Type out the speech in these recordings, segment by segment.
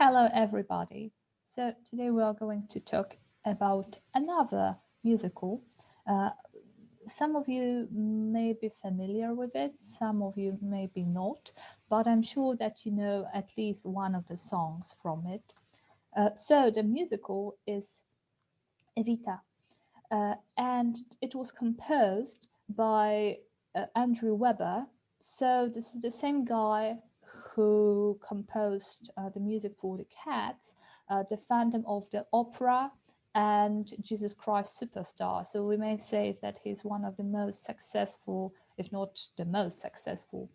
Hello, everybody. So today we are going to talk about another musical. Uh, some of you may be familiar with it, some of you may be not, but I'm sure that you know at least one of the songs from it. Uh, so the musical is Evita, uh, and it was composed by uh, Andrew Weber. So this is the same guy who composed uh, the music for the Cats, uh, the Phantom of the Opera, and Jesus Christ Superstar. So we may say that he's one of the most successful, if not the most successful,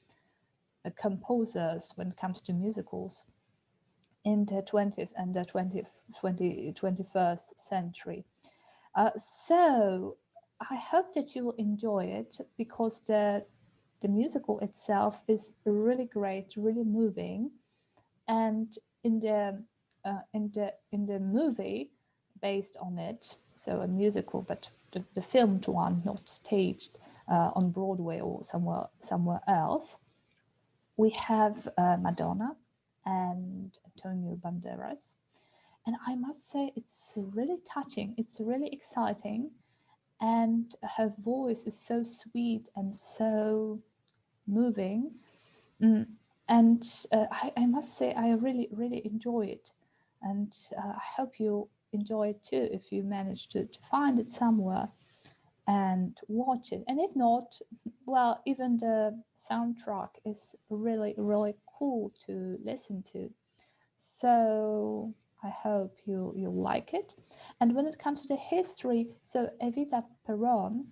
uh, composers when it comes to musicals in the 20th and the 20th, 20, 21st century. Uh, so I hope that you will enjoy it because the the musical itself is really great, really moving, and in the uh, in the in the movie based on it, so a musical, but the, the filmed one, not staged uh, on Broadway or somewhere somewhere else. We have uh, Madonna and Antonio Banderas, and I must say it's really touching. It's really exciting, and her voice is so sweet and so moving. Mm, and uh, I, I, must say, I really, really enjoy it. And uh, I hope you enjoy it too if you manage to, to find it somewhere and watch it. And if not, well, even the soundtrack is really, really cool to listen to. So I hope you, you like it. And when it comes to the history, so Evita Peron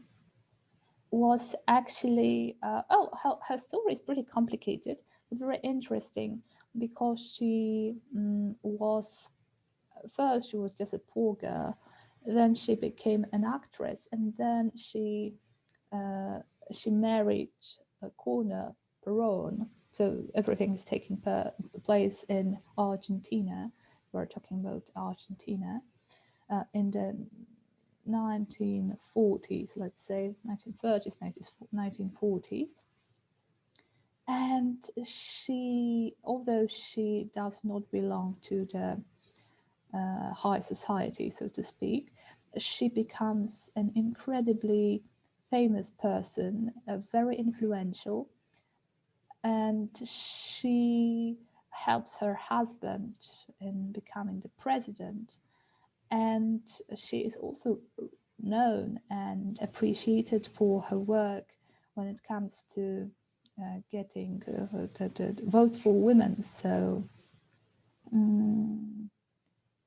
was actually, uh, oh, her, her, story is pretty complicated, but very interesting because she um, was, first she was just a poor girl, then she became an actress, and then she uh, she married a corner Peron. So everything is taking place in Argentina. We're talking about Argentina uh, in the 1940s, let's say 1930s, 1940s. And she, although she does not belong to the uh, high society, so to speak, she becomes an incredibly famous person, uh, very influential, and she helps her husband in becoming the president and she is also known and appreciated for her work when it comes to uh, getting uh, the, the votes for women. So um,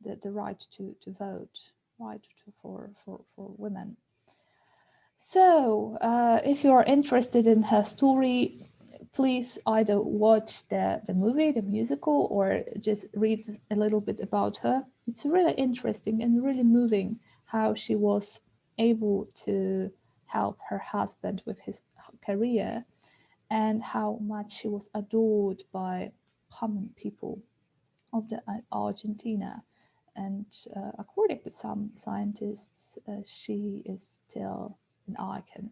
the, the right to, to vote, right to, for, for, for women. So uh, if you are interested in her story, please either watch the, the movie, the musical, or just read a little bit about her. It's really interesting and really moving how she was able to help her husband with his career and how much she was adored by common people of the uh, Argentina. And uh, according to some scientists, uh, she is still an icon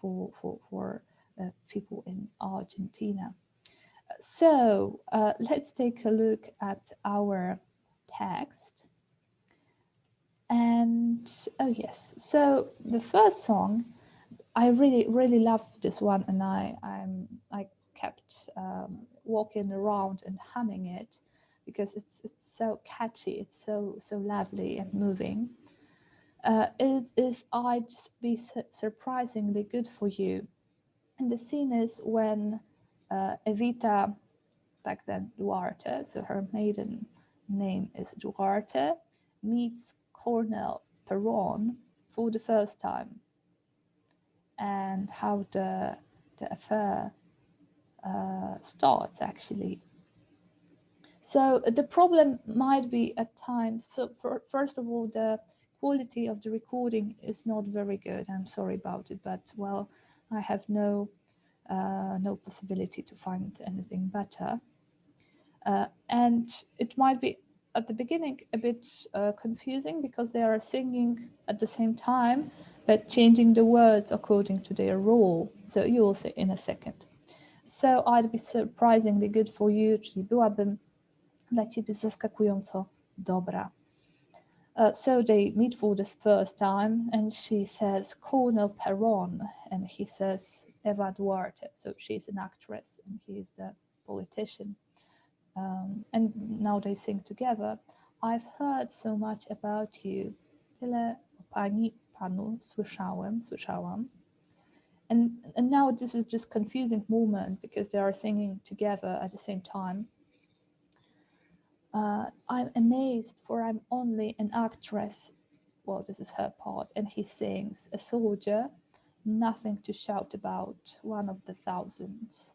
for, for, for uh, people in Argentina. So uh, let's take a look at our text. And oh yes, so the first song, I really really loved this one, and I I'm I kept um, walking around and humming it because it's it's so catchy, it's so so lovely and moving. Uh, it is I just be surprisingly good for you and the scene is when uh, Evita, back then Duarte, so her maiden name is Duarte, meets Cornel Peron for the first time and how the, the affair uh, starts actually. So the problem might be at times, so for, first of all, the quality of the recording is not very good. I'm sorry about it, but well, I have no uh, no possibility to find anything better. Uh, and it might be at the beginning a bit uh, confusing because they are singing at the same time, but changing the words according to their role. So you will see in a second. So I'd be surprisingly good for you, czyli byłabym dla ciebie zaskakująco dobra. Uh, so they meet for the first time, and she says Colonel Perron, and he says Eva Duarte. So she's an actress, and he is the politician. Um, and now they sing together. I've heard so much about you. Tyle pani, panu słyszałem, słyszałam. And, and now this is just confusing moment because they are singing together at the same time. Uh, I'm amazed, for I'm only an actress. Well, this is her part, and he sings, a soldier, nothing to shout about, one of the thousands.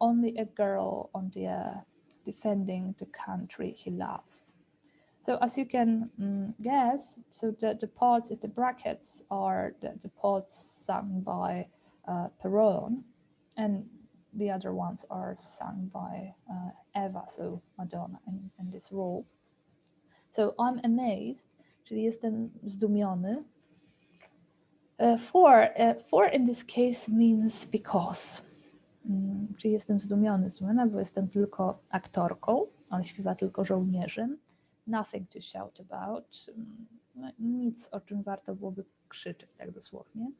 Only a girl on the earth, defending the country he loves. So as you can mm, guess, so the, the parts in the brackets are the, the parts sung by uh, Perron, and the other ones are sung by uh, Eva, so Madonna in, in this role. So I'm amazed, czyli jestem zdumiony. Uh, for, uh, for in this case means because. Mm, czyli jestem zdumiony, zdumiona, bo jestem tylko aktorką, on śpiewa tylko żołnierzem. Nothing to shout about. No, nic, o czym warto byłoby krzyczeć, tak dosłownie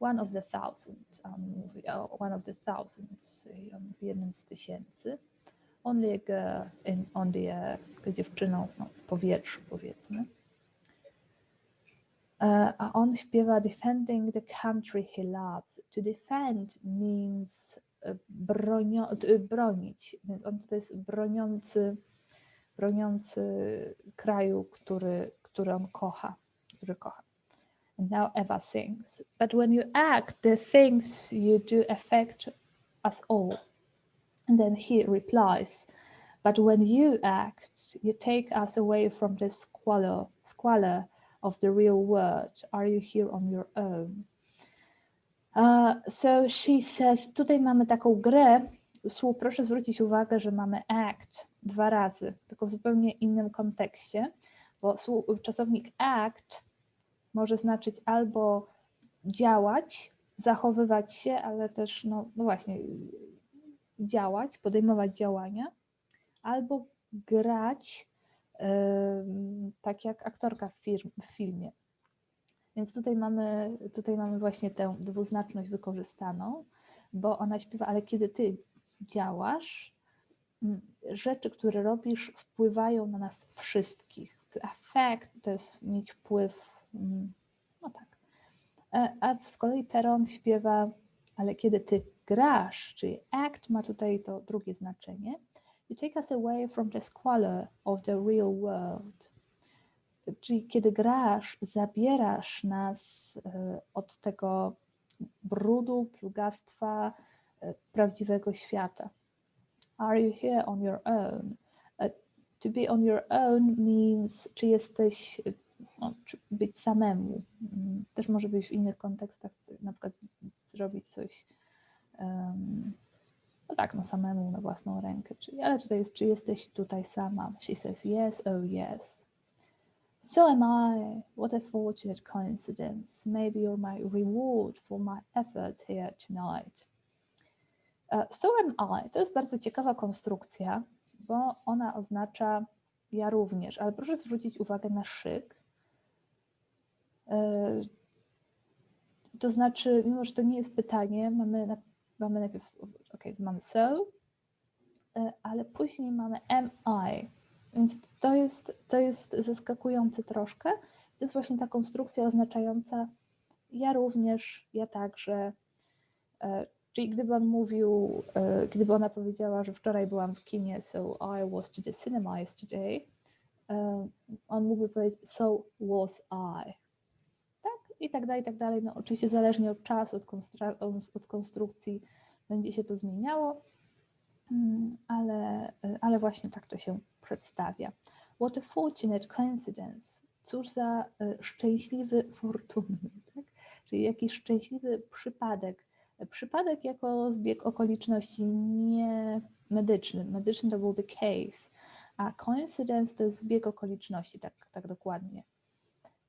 one of the thousand, on mówi, one of the thousands, on w jednym z tysięcy. Only a girl in, on the air, dziewczyną no, w powietrzu powiedzmy. Uh, a on śpiewa defending the country he loves. To defend means bronio, bronić, więc on to jest broniący, broniący kraju, który, który on kocha, który kocha. And now Eva sings. But when you act, the things you do affect us all. And then he replies, But when you act, you take us away from the squalor, squalor of the real world. Are you here on your own? So she says, tutaj mamy taką grę słów. Proszę zwrócić uwagę, że mamy act dwa razy, tylko w zupełnie innym kontekście, bo czasownik act może znaczyć albo działać, zachowywać się, ale też, no, no właśnie, działać, podejmować działania, albo grać tak jak aktorka w, firm, w filmie. Więc tutaj mamy, tutaj mamy właśnie tę dwuznaczność wykorzystaną, bo ona śpiewa, ale kiedy ty działasz, rzeczy, które robisz, wpływają na nas wszystkich. Affect to jest mieć wpływ Mm, no tak. E, a z kolei Peron śpiewa, ale kiedy ty grasz, czyli act ma tutaj to drugie znaczenie, you take us away from the squalor of the real world. Czyli kiedy grasz, zabierasz nas e, od tego brudu, plugastwa e, prawdziwego świata. Are you here on your own? To be on your own means, czy jesteś no, być samemu. Mm, też może być w innych kontekstach, na przykład zrobić coś um, no tak, no samemu na własną rękę. Czyli, ale tutaj jest, czy jesteś tutaj sama? She says yes, oh yes. So am I. What a fortunate coincidence. Maybe you're my reward for my efforts here tonight. Uh, so am I. To jest bardzo ciekawa konstrukcja, bo ona oznacza ja również, ale proszę zwrócić uwagę na szyk, E, to znaczy, mimo że to nie jest pytanie, mamy, mamy najpierw, ok, mamy so, e, ale później mamy am I, więc to jest, to jest zaskakujące troszkę. To jest właśnie ta konstrukcja oznaczająca ja również, ja także. E, czyli gdyby on mówił, gdyby ona powiedziała, że wczoraj byłam w kinie, so I was to the cinema yesterday, on mógłby powiedzieć, so was I i tak dalej, i tak dalej. No oczywiście zależnie od czasu, od, od konstrukcji będzie się to zmieniało, ale, ale właśnie tak to się przedstawia. What a fortunate coincidence. Cóż za e, szczęśliwy fortunny, tak? czyli jakiś szczęśliwy przypadek. Przypadek jako zbieg okoliczności nie medyczny. Medyczny to byłby case, a coincidence to jest zbieg okoliczności, tak, tak dokładnie.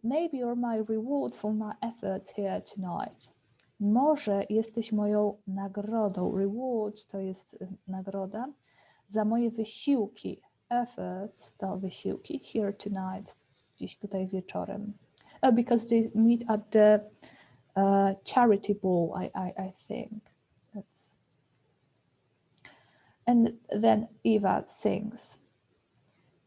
Maybe you're my reward for my efforts here tonight. Może jesteś moją nagrodą. Reward to jest y, nagroda za moje wysiłki efforts, to wysiłki, here tonight, dziś tutaj wieczorem. Uh, because they meet at the uh, charity ball, I, I, I think. That's... And then Eva sings.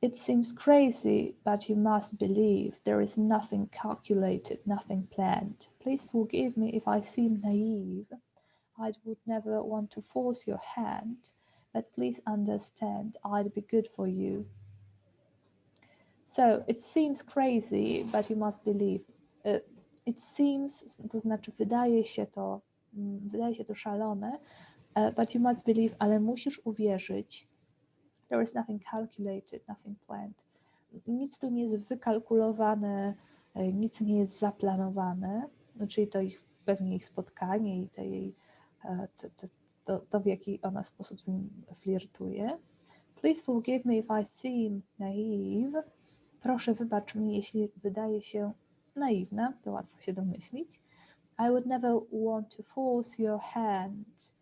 It seems crazy, but you must believe there is nothing calculated, nothing planned. Please forgive me if I seem naive. I would never want to force your hand, but please understand I'd be good for you. So it seems crazy, but you must believe. Uh, it seems, to znaczy wydaje się to, mm, wydaje się to szalone, uh, but you must believe, ale musisz uwierzyć. There is nothing calculated, nothing planned. Nic tu nie jest wykalkulowane, e, nic nie jest zaplanowane, no, czyli to ich pewnie ich spotkanie i te jej, e, to, to, to, to w jaki ona sposób z nim flirtuje. Please forgive me if I seem naive. Proszę wybacz mi, jeśli wydaje się naiwna, to łatwo się domyślić. I would never want to force your hand,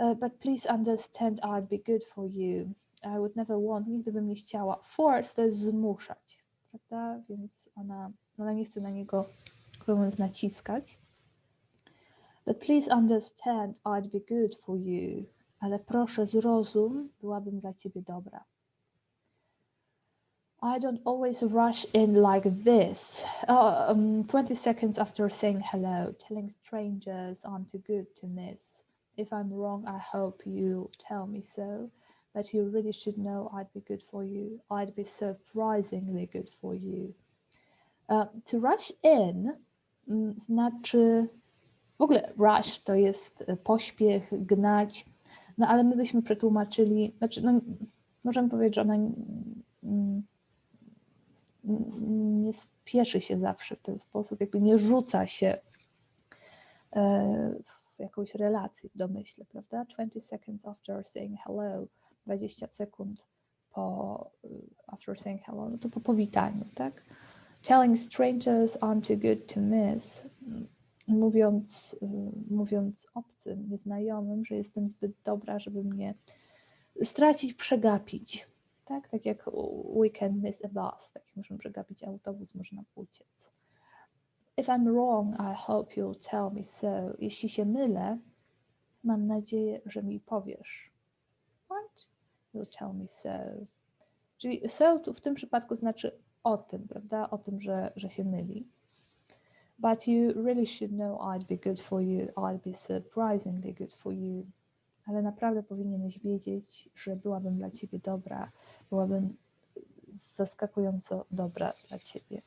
uh, but please understand I'd be good for you. I would never want, nigdy bym nie chciała. Force to jest zmuszać, prawda? Więc ona, ona nie chce na niego, mówiąc, naciskać. But please understand I'd be good for you. Ale proszę zrozum, byłabym dla ciebie dobra. I don't always rush in like this. Uh, um, 20 seconds after saying hello, telling strangers I'm too good to miss. If I'm wrong, I hope you tell me so. But you really should know I'd be good for you. I'd be surprisingly good for you. Uh, to rush in mm, znaczy, w ogóle rush to jest e, pośpiech, gnać, no ale my byśmy przetłumaczyli, znaczy, no, możemy powiedzieć, że ona mm, nie spieszy się zawsze w ten sposób, jakby nie rzuca się e, jakąś relację w domyśle, prawda? 20 seconds after saying hello, 20 sekund po after saying hello, no to po powitaniu, tak? Telling strangers I'm too good to miss, mówiąc, mówiąc obcym, nieznajomym, że jestem zbyt dobra, żeby mnie stracić, przegapić, tak? Tak jak we can miss a bus, tak jak możemy przegapić autobus, można uciec. If I'm wrong, I hope you'll tell me so. Jeśli się mylę, mam nadzieję, że mi powiesz. What? You'll tell me so. Czyli so w tym przypadku znaczy o tym, prawda? O tym, że, że się myli. But you really should know I'd be good for you. I'd be surprisingly good for you. Ale naprawdę powinieneś wiedzieć, że byłabym dla ciebie dobra, byłabym zaskakująco dobra dla ciebie.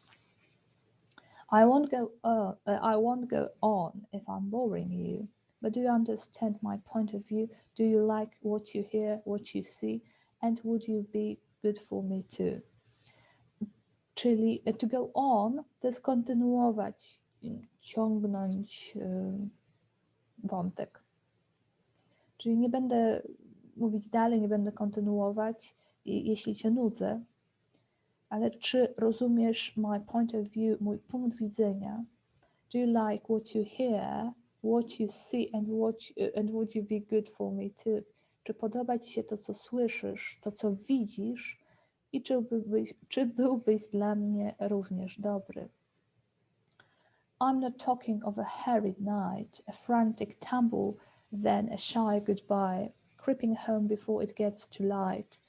I won't go on, I won't go on if I'm boring you. But do you understand my point of view? Do you like what you hear, what you see? And would you be good for me too? Czyli to go on to jest kontynuować, ciągnąć wątek. Czyli nie będę mówić dalej, nie będę kontynuować, jeśli cię nudzę, ale czy rozumiesz my point of view, mój punkt widzenia? Do you like what you hear, what you see and, what, and would you be good for me too? Czy podoba ci się to, co słyszysz, to, co widzisz i czy byłbyś, czy byłbyś dla mnie również dobry? I'm not talking of a harried night, a frantic tumble, then a shy goodbye, creeping home before it gets too light.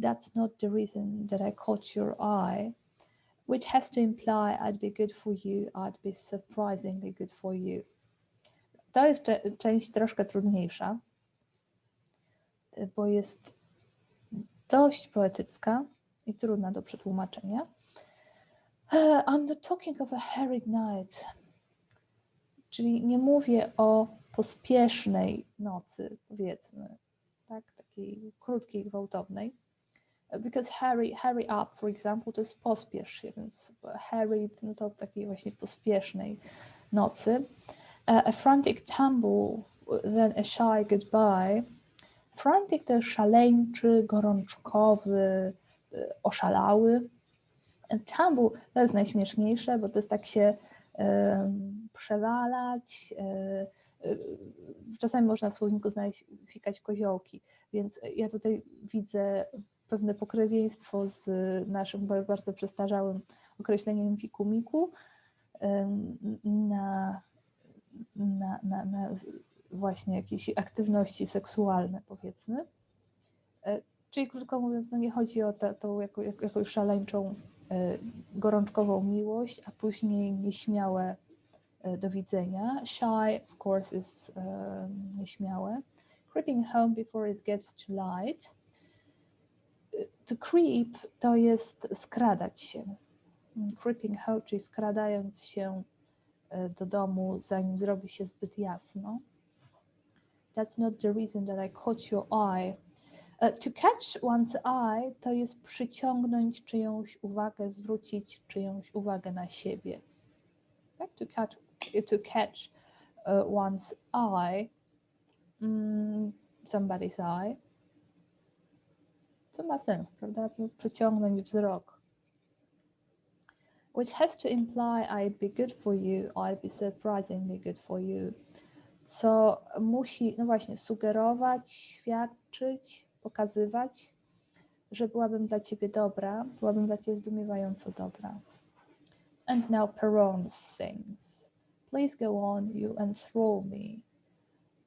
That's not the reason that I caught your eye, which has to imply I'd be good for you, I'd be surprisingly good for you. To jest część troszkę trudniejsza, bo jest dość poetycka i trudna do przetłumaczenia. I'm not talking of a hurried night, czyli nie mówię o pospiesznej nocy, powiedzmy, tak, takiej krótkiej, gwałtownej. Because hurry, hurry up, for example, to jest pospiesz się, więc hurried, no to takiej właśnie pospiesznej nocy. Uh, a frantic tumble, then a shy goodbye. Frantic to jest szaleńczy, gorączkowy, oszalały. Tumble to jest najśmieszniejsze, bo to jest tak się um, przewalać. Um, czasami można w słowniku znaleźć fikać koziołki, więc ja tutaj widzę pewne pokrewieństwo z naszym bardzo przestarzałym określeniem wikumiku na, na, na, na właśnie jakieś aktywności seksualne, powiedzmy. E, czyli krótko mówiąc, no nie chodzi o tą jakąś szaleńczą, e, gorączkową miłość, a później nieśmiałe e, do widzenia. Shy, of course, is nieśmiałe. Creeping home before it gets too light. To creep to jest skradać się. Creeping home, czyli skradając się do domu, zanim zrobi się zbyt jasno. That's not the reason that I caught your eye. Uh, to catch one's eye to jest przyciągnąć czyjąś uwagę, zwrócić czyjąś uwagę na siebie. Tak? To catch, to catch uh, one's eye, mm, somebody's eye. Co ma sens, prawda? Przyciągnąć wzrok. Which has to imply I'd be good for you, I'd be surprisingly good for you co musi, no właśnie, sugerować, świadczyć, pokazywać, że byłabym dla ciebie dobra, byłabym dla ciebie zdumiewająco dobra. And now Peron sings. Please go on, you enthrall me.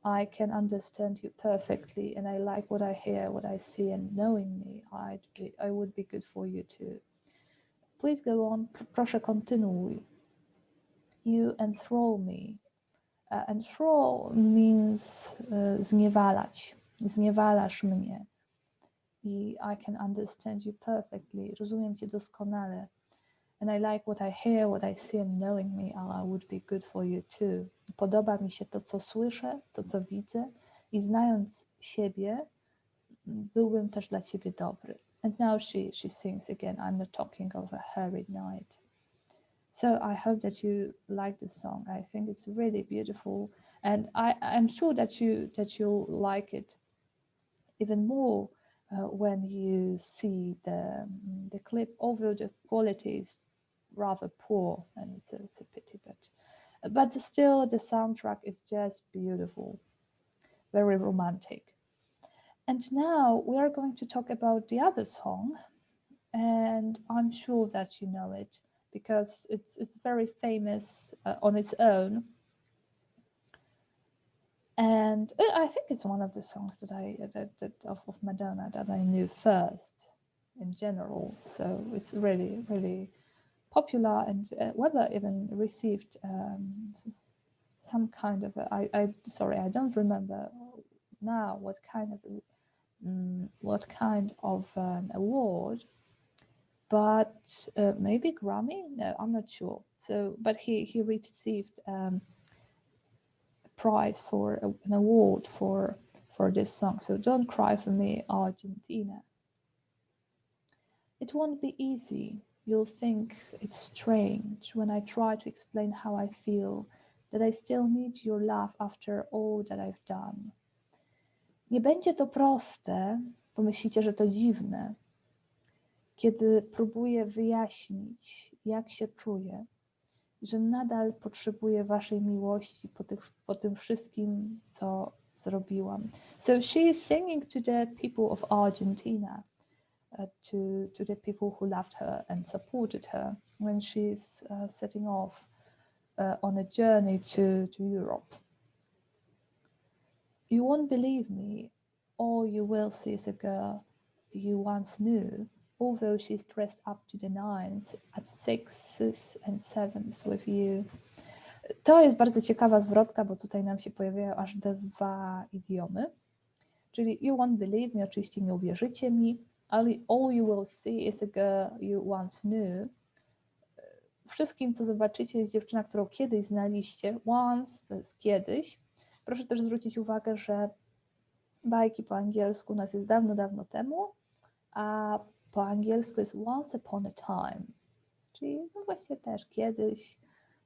I can understand you perfectly, and I like what I hear, what I see, and knowing me, I'd be, I would be good for you too. Please go on, proszę kontynuuj. You enthrall me. Uh, throw means uh, zniewalać. Zniewalasz mnie. I I can understand you perfectly. Rozumiem cię doskonale. And I like what I hear, what I see, and knowing me, I would be good for you too. Podoba mi się to, co słyszę, to, co widzę, i znając siebie, byłbym też dla ciebie dobry. And now she, she sings again, I'm not talking of a hurried night. So I hope that you like the song. I think it's really beautiful, and I, I'm sure that you that you'll like it even more uh, when you see the the clip. Although the quality is rather poor, and it's a, it's a pity, but but still the soundtrack is just beautiful, very romantic. And now we are going to talk about the other song, and I'm sure that you know it because it's it's very famous uh, on its own. And I think it's one of the songs that I that, that of, of Madonna that I knew first in general. So it's really really popular and uh, whether even received um, some kind of a, I, I sorry I don't remember now what kind of um, what kind of an award but uh, maybe Grammy. No, I'm not sure. So, but he he received um, a prize for a, an award for for this song. So don't cry for me, Argentina. It won't be easy. You'll think it's strange when I try to explain how I feel, that I still need your love after all that I've done. Nie będzie to proste, pomyślicie, że to dziwne, kiedy próbuję wyjaśnić, jak się czuję, że nadal potrzebuję Waszej miłości po, tych, po tym wszystkim, co zrobiłam. So she is singing to the people of Argentina, uh, to, to the people who loved her and supported her when she's uh, setting off uh, on a journey to, to Europe. You won't believe me, all you will see is a girl you once knew although she's dressed up to the nines at sixes and sevens with you. To jest bardzo ciekawa zwrotka, bo tutaj nam się pojawiają aż dwa idiomy. Czyli you won't believe me, oczywiście nie uwierzycie mi, all you will see is a girl you once knew. Wszystkim, co zobaczycie, jest dziewczyna, którą kiedyś znaliście. Once to jest kiedyś. Proszę też zwrócić uwagę, że bajki po angielsku nas jest dawno, dawno temu, a po angielsku jest once upon a time, czyli no właśnie też kiedyś,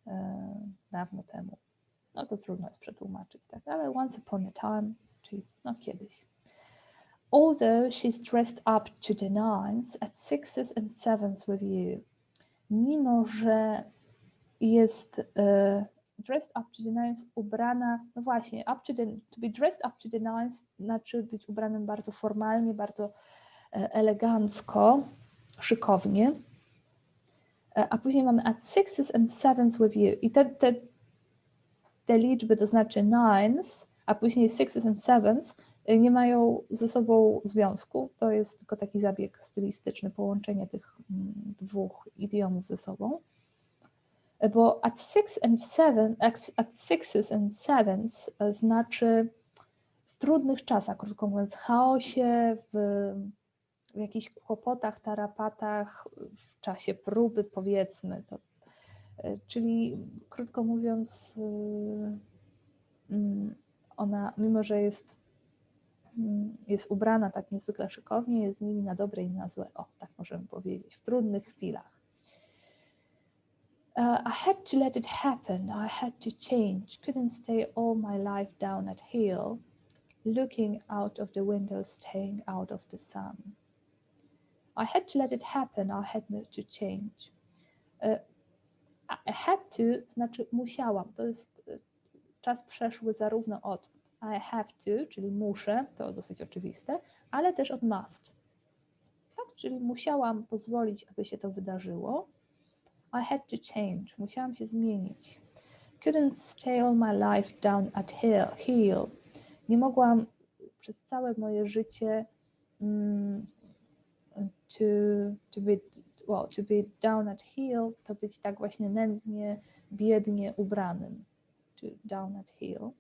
e, dawno temu. No to trudno jest przetłumaczyć, tak, ale once upon a time, czyli no kiedyś. Although she's dressed up to the nines at sixes and sevens with you, mimo że jest uh, dressed up to the nines, ubrana, no właśnie, up to, the, to be dressed up to the nines znaczy być ubranym bardzo formalnie, bardzo e, elegancko, szykownie. E, A później mamy at sixes and sevens with you. I te, te, te liczby, to znaczy nines, a później sixes and sevens, nie mają ze sobą związku. To jest tylko taki zabieg stylistyczny, połączenie tych mm, dwóch idiomów ze sobą. E, Bo at six and seven, at sixes and sevens e, znaczy w trudnych czasach, krótko mówiąc, chaosie, w, w jakichś kłopotach, tarapatach, w czasie próby, powiedzmy. To, e, czyli krótko mówiąc, y, mm, ona, mimo że jest, jest ubrana tak niezwykle szykownie, jest z nimi na dobre i na złe. O, tak możemy powiedzieć, w trudnych chwilach. Uh, I had to let it happen. I had to change. Couldn't stay all my life down at heel, looking out of the window, staying out of the sun. I had to let it happen. I had to change. Uh, I had to znaczy musiałam. To jest czas przeszły zarówno od I have to, czyli muszę, to dosyć oczywiste, ale też od must. Tak, czyli musiałam pozwolić, aby się to wydarzyło. I had to change. Musiałam się zmienić. Couldn't stay all my life down at heel. heel. Nie mogłam przez całe moje życie mm, to, to, be, well, to be down at heel, to być tak właśnie nędznie, biednie ubranym. To down at heel.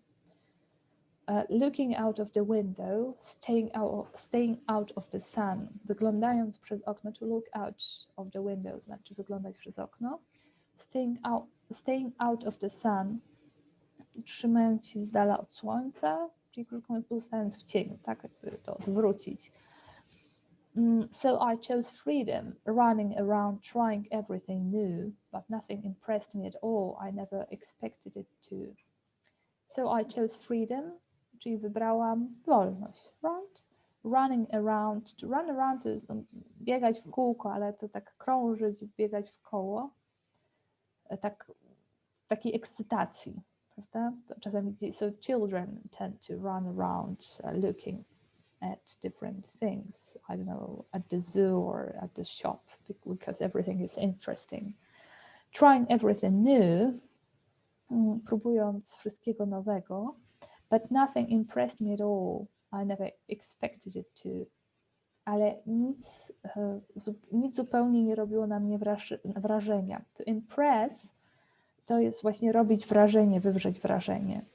Uh, looking out of the window, staying out, staying out of the sun, wyglądając przez okno, to look out of the window, znaczy wyglądać przez okno, staying out, staying out of the sun, trzymając się z dala od słońca, czyli krótko mówiąc, pozostając w cieniu, tak jakby to odwrócić. Mm, So I chose freedom, running around trying everything new, but nothing impressed me at all. I never expected it to. So I chose freedom, czyli wybrałam wolność, right? Running around, to run around to jest no, biegać w kółko, ale to tak krążyć, biegać w koło, tak takiej ekscytacji, prawda? Czasami so children tend to run around uh, looking at different things, I don't know, at the zoo or at the shop bec- because everything is interesting. Trying everything new, mm, próbując wszystkiego nowego, but nothing impressed me at all. I never expected it to. Ale nic, e, nic zupełnie nie robiło na mnie wraż- wrażenia. To impress to jest właśnie robić wrażenie, wywrzeć wrażenie.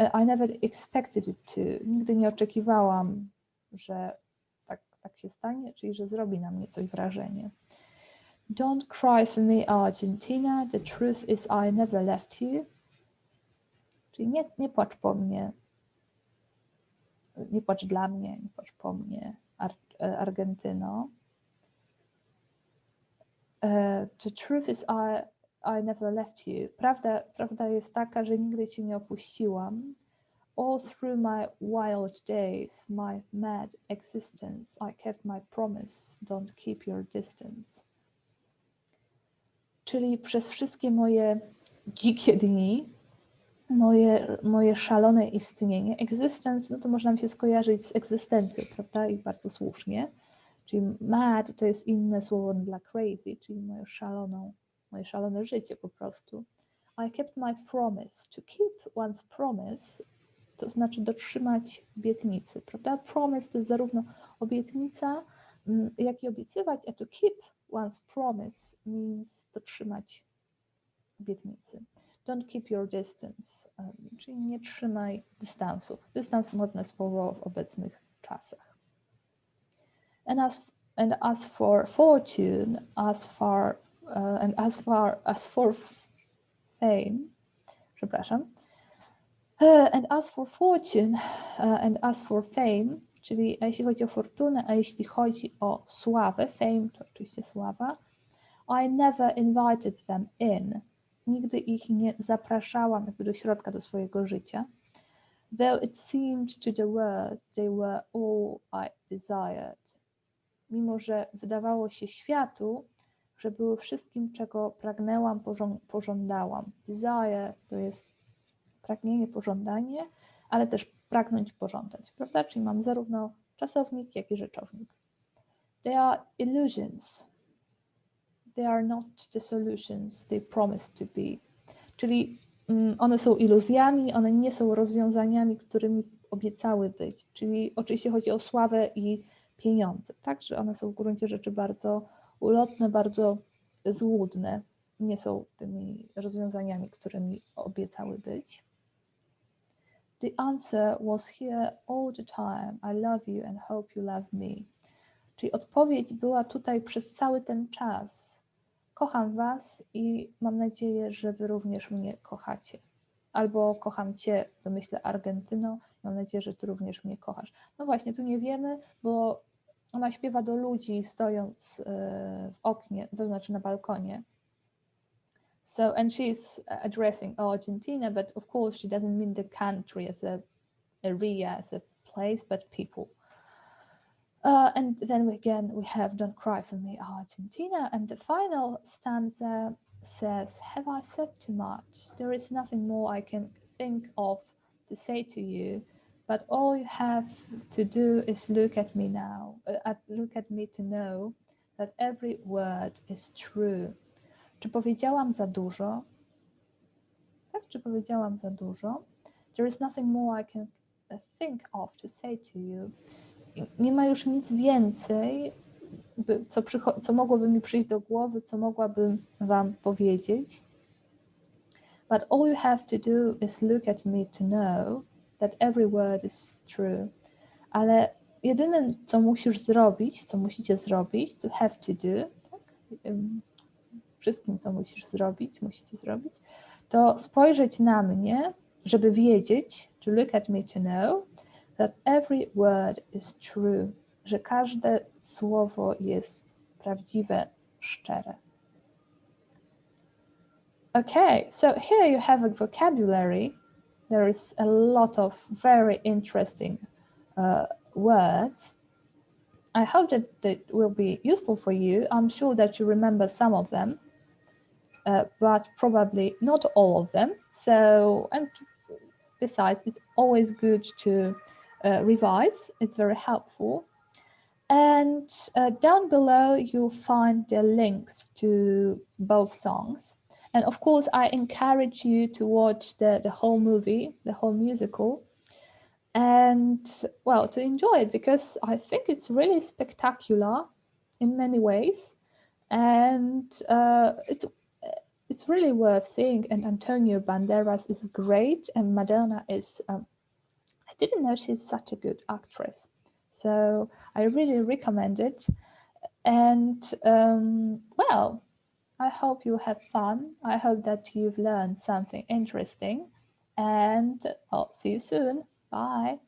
E, I never expected it to. Nigdy nie oczekiwałam, że tak, tak się stanie, czyli że zrobi na mnie coś wrażenie. Don't cry for me, Argentina. The truth is I never left you. Czyli nie, nie płacz po mnie. Nie płacz dla mnie, nie płacz po mnie, Ar e, Argentyno. E, The truth is I, I never left you. Prawda, prawda jest taka, że nigdy cię nie opuściłam. All through my wild days, my mad existence, I kept my promise. Don't keep your distance. Czyli przez wszystkie moje dzikie dni, moje, moje szalone istnienie, existence, no to można mi się skojarzyć z egzystencją, prawda? I bardzo słusznie. Czyli mad to jest inne słowo dla crazy, czyli moją szaloną, moje szalone życie po prostu. I kept my promise. To keep one's promise to znaczy dotrzymać obietnicy, prawda? Promise to jest zarówno obietnica, mm, jak i obiecywać, a to keep one's promise means dotrzymać obietnicy. Don't keep your distance, um, czyli nie trzymaj dystansu. Dystans modne słowo w obecnych czasach. And as, and as for fortune, as far, uh, and as far as for fame, przepraszam, Uh, and as for fortune, uh, and as for fame, czyli jeśli chodzi o fortunę, a jeśli chodzi o sławę, fame to oczywiście sława, I never invited them in. Nigdy ich nie zapraszałam jakby do środka do swojego życia. Though it seemed to the world they were all I desired. Mimo, że wydawało się światu, że były wszystkim, czego pragnęłam, pożą- pożądałam. Desire to jest pragnienie, pożądanie, ale też pragnąć, pożądać, prawda? Czyli mam zarówno czasownik, jak i rzeczownik. they are illusions. They are not the solutions they promise to be. Czyli mm, one są iluzjami, one nie są rozwiązaniami, którymi obiecały być. Czyli oczywiście chodzi o sławę i pieniądze, tak? Że one są w gruncie rzeczy bardzo ulotne, bardzo złudne. Nie są tymi rozwiązaniami, którymi obiecały być. The answer was here all the time. I love you and hope you love me. Czyli odpowiedź była tutaj przez cały ten czas. Kocham Was i mam nadzieję, że Wy również mnie kochacie. Albo kocham Cię, domyślę Argentyno, mam nadzieję, że Ty również mnie kochasz. No właśnie, tu nie wiemy, bo ona śpiewa do ludzi stojąc w oknie, to znaczy na balkonie. So, and she's addressing Argentina, but of course she doesn't mean the country as a area, as a place, but people. Uh, and then again, we have Don't Cry for Me, Argentina. And the final stanza says, Have I said too much? There is nothing more I can think of to say to you, but all you have to do is look at me now, uh, look at me to know that every word is true. Czy powiedziałam za dużo? Tak, czy powiedziałam za dużo? There is nothing more I can uh, think of to say to you. nie ma już nic więcej, co, co mogłoby mi przyjść do głowy, co mogłabym Wam powiedzieć. But all you have to do is look at me to know that every word is true. Ale jedyne, co musisz zrobić, co musicie zrobić, to have to do, tak? wszystkim, co musisz zrobić, musicie zrobić, to spojrzeć na mnie, żeby wiedzieć, to look at me to know, that every word is true, że każde słowo jest prawdziwe, szczere. Okay, so here you have a vocabulary. There is a lot of very interesting uh, words. I hope that it will be useful for you. I'm sure that you remember some of them, uh, but probably not all of them. So, and besides, it's always good to uh, revise. It's very helpful. And uh, down below, you'll find the links to both songs. And of course, I encourage you to watch the, the whole movie, the whole musical, and well, to enjoy it because I think it's really spectacular in many ways. And uh, it's it's really worth seeing. And Antonio Banderas is great, and Madonna is um, didn't know she's such a good actress. So I really recommend it. And um, well, I hope you have fun. I hope that you've learned something interesting. And I'll see you soon. Bye.